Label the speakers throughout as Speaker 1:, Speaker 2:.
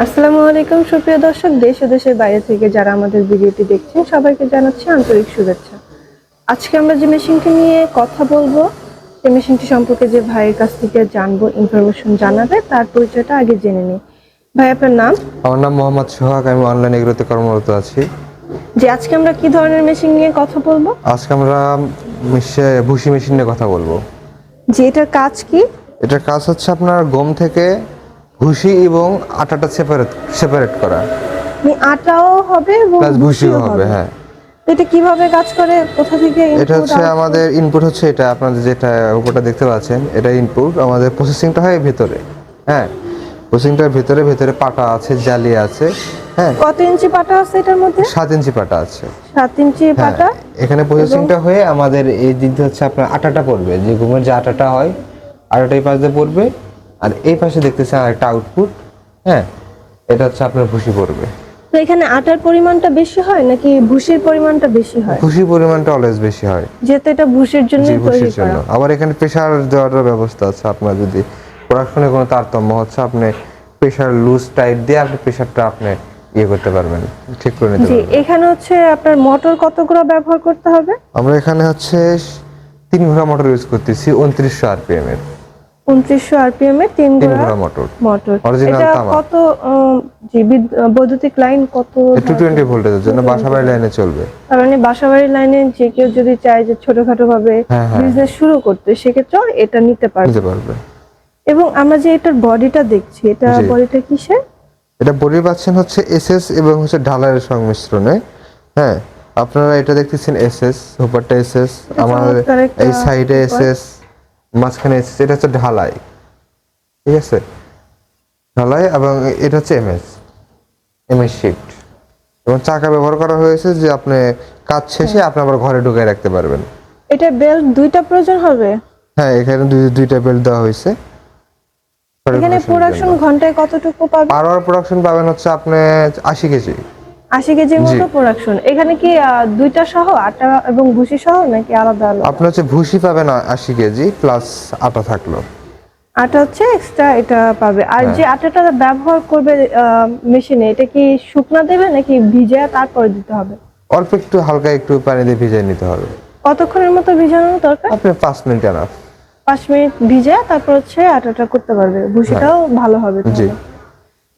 Speaker 1: আসসালামু আলাইকুম সুপ্রিয় দর্শক। দেশ ও দেশের বাইরে থেকে যারা আমাদের ভিডিওটি দেখছেন সবাইকে জানাচ্ছি আন্তরিক শুভেচ্ছা। আজকে আমরা যে মেশিনটি নিয়ে কথা বলব সেই মেশিনটি সম্পর্কে যে ভাইয়ের কাছ থেকে জানব ইনফরমেশন জানাবে তার পরিচয়টা আগে জেনে নিই। ভাই আপনার নাম?
Speaker 2: আমার নাম মোহাম্মদ সোহাগ আমি অনলাইন এগুলোতে কর্মরত আছি।
Speaker 1: যে আজকে আমরা কি ধরনের মেশিন নিয়ে কথা বলব?
Speaker 2: আজকে আমরা মিশে- ভুসি মেশিন নিয়ে কথা বলব।
Speaker 1: যে এটার কাজ কি?
Speaker 2: এটার কাজ হচ্ছে আপনার গম থেকে ভুসি এবং আটাটা সেপারেট সেপারেট করা।
Speaker 1: মানে আটাও হবে
Speaker 2: প্লাস ভুসিও হবে। হ্যাঁ।
Speaker 1: এটা কীভাবে কাজ করে? কোথা থেকে
Speaker 2: এটা হচ্ছে আমাদের ইনপুট হচ্ছে এটা আপনাদের যেটা উপরটা দেখতে পাচ্ছেন এটা ইনপুট আমাদের প্রসেসিংটা হয় ভেতরে হ্যাঁ। প্রসেসিংটার ভেতরে ভেতরে পাটা আছে জালি আছে হ্যাঁ।
Speaker 1: কত ইঞ্চি পাটা আছে এটার মধ্যে?
Speaker 2: সাত ইঞ্চি পাটা আছে।
Speaker 1: সাত ইঞ্চি
Speaker 2: হ্যাঁ,
Speaker 1: পাটা?
Speaker 2: এখানে প্রসেসিংটা হয়ে আমাদের এই দিক হচ্ছে আপনার আটাটা পড়বে যে ঘুমের যে আটাটা হয় আটাটা এই পাশ দিয়ে পড়বে আর এই পাশে দেখতেছেন আরেকটা আউটপুট হ্যাঁ এটা হচ্ছে আপনার ভুসি পড়বে।
Speaker 1: তো এখানে আটার পরিমাণটা বেশি হয় নাকি ভুসির পরিমাণটা বেশি হয়?
Speaker 2: ভুসির পরিমাণটা অলওয়েজ বেশি হয়।
Speaker 1: যেহেতু এটা ভুসির জন্য তৈরি করা।
Speaker 2: আবার এখানে প্রেসার দেওয়ার ব্যবস্থা আছে। আপনার যদি প্রোডাকশনে কোনো তারতম্য হচ্ছে আপনি প্রেসার লুজ টাইট দিয়ে আপনি প্রেসারটা আপনি ইয়ে করতে পারবেন ঠিক করে নিতে
Speaker 1: জি
Speaker 2: পারবেন।
Speaker 1: এখানে হচ্ছে আপনার মোটর কত কতগুলো ব্যবহার করতে হবে?
Speaker 2: আমরা এখানে হচ্ছে তিন ঘোড়া মোটর ইউজ করতেছি উনত্রিশশো আরপিএম এর।
Speaker 1: উনত্রিশশো আরপিএম এর তিন গোড়া
Speaker 2: মোটর
Speaker 1: মোটর এটা। কত জি বৈদ্যুতিক লাইন কত
Speaker 2: টু টোয়েন্টি ভোল্টেজের জন্য বাসাবাড়ি লাইনে চলবে।
Speaker 1: তার মানে বাসাবাড়ির লাইনে যে কেউ যদি চায় যে ছোটখাটো ভাবে
Speaker 2: হ্যাঁ, হ্যাঁ।
Speaker 1: বিজনেস শুরু করতে সেক্ষেত্রে এটা নিতে পারবে। এবং আমরা যে এটার বডিটা দেখছি এটা বডিটা কিসের?
Speaker 2: এটা বডি পাচ্ছেন হচ্ছে এসএস এবং হচ্ছে ঢালাইয়ের সংমিশ্রণে। হ্যাঁ আপনারা এটা দেখতেছেন এসএস উপরটা এসএস
Speaker 1: একটা
Speaker 2: এই সাইডে এসএস মাঝখানে এসএস এটা হচ্ছে ঢালাই। ঠিক আছে? ঢালাই এবং এটা হচ্ছে এমএস এমএস শিট এবং চাকা ব্যবহার করা হয়েছে যে আপনি কাজ শেষে আপনি আবার ঘরে ঢুকাই রাখতে পারবেন।
Speaker 1: এটা বেল্ট দুইটা প্রয়োজন হবে?
Speaker 2: হ্যাঁ এখানে দুই দুইটা বেল্ট দেওয়া হয়েছে।
Speaker 1: এখানে প্রোডাকশন ঘন্টায় কতটুকু পাবে
Speaker 2: পার আওয়ার প্রোডাকশন পাবেন হচ্ছে আপনি আশি কেজি।
Speaker 1: আশি কেজির মতো প্রোডাকশন এখানে কি দুইটা সহ আটা এবং ভুসি সহ নাকি আলাদা আলাদা?
Speaker 2: আপনি হচ্ছে ভুসি পাবেন আশি কেজি প্লাস আটা থাকল।
Speaker 1: আটা হচ্ছে এক্সট্রা এটা পাবে। আর
Speaker 2: হ্যাঁ।
Speaker 1: যে আটাটা ব্যবহার করবে মেশিনে এটা কি শুকনা দেবে নাকি ভিজে তারপরে দিতে হবে?
Speaker 2: অল্প একটু হালকা একটু পানি দিয়ে ভিজিয়ে নিতে হবে।
Speaker 1: কতক্ষণের মতো ভিজানো দরকার?
Speaker 2: আপনি পাঁচ মিনিট এনাফ
Speaker 1: পাঁচ মিনিট ভিজে তারপর হচ্ছে আটাটা করতে পারবে। ভুসিটাও ভালো হবে
Speaker 2: হ্যাঁ। জি।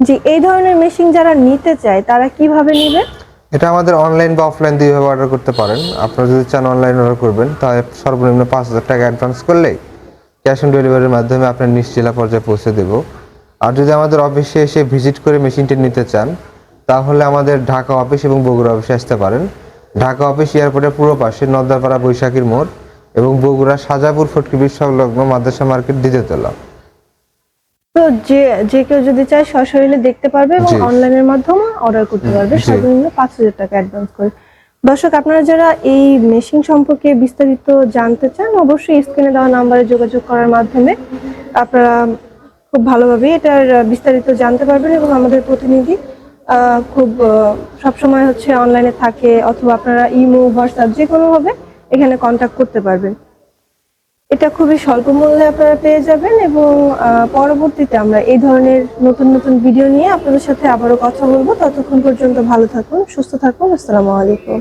Speaker 1: জি, এই ধরনের মেশিন যারা নিতে চায়, তারা কীভাবে নেবে?
Speaker 2: এটা আমাদের অনলাইন বা অফলাইন দুইভাবে অর্ডার করতে পারেন। আপনারা যদি চান অনলাইন অর্ডার করবেন, তাহলে সর্বনিম্ন পাঁচ হাজার টাকা অ্যাডভান্স করলেই ক্যাশ অন ডেলিভারির মাধ্যমে আপনার নিজ জেলা পর্যায়ে পৌঁছে দেব। আর যদি আমাদের অফিসে এসে ভিজিট করে মেশিনটি নিতে চান, তাহলে আমাদের ঢাকা অফিস এবং বগুড়া অফিসে আসতে পারেন। ঢাকা অফিস এয়ারপোর্টের পুরো পাশে নদ্দাপাড়া বৈশাখীর মোড় এবং বগুড়া সাজাপুর ফটকি বীর সংলগ্ন মাদ্রাসা মার্কেট দ্বিতীয়তলা
Speaker 1: তো যে যে কেউ যদি চায় সশরীরে দেখতে পারবে এবং অনলাইনের মাধ্যমে অর্ডার করতে পারবে সর্বনিম্ন পাঁচ হাজার টাকা অ্যাডভান্স করে। দর্শক আপনারা যারা এই মেশিন সম্পর্কে বিস্তারিত জানতে চান অবশ্যই স্ক্রিনে দেওয়া নাম্বারে যোগাযোগ করার মাধ্যমে আপনারা খুব ভালোভাবে এটার বিস্তারিত জানতে পারবেন এবং আমাদের প্রতিনিধি আহ, খুব সবসময় হচ্ছে অনলাইনে থাকে অথবা আপনারা ইমো হোয়াটসঅ্যাপ যে কোনোভাবে এখানে কন্ট্যাক্ট করতে পারবেন। এটা খুবই স্বল্প মূল্যে আপনারা পেয়ে যাবেন এবং পরবর্তীতে আমরা এই ধরনের নতুন নতুন ভিডিও নিয়ে আপনাদের সাথে আবারও কথা বলব। ততক্ষণ পর্যন্ত ভালো থাকুন, সুস্থ থাকুন। আসসালামু আলাইকুম।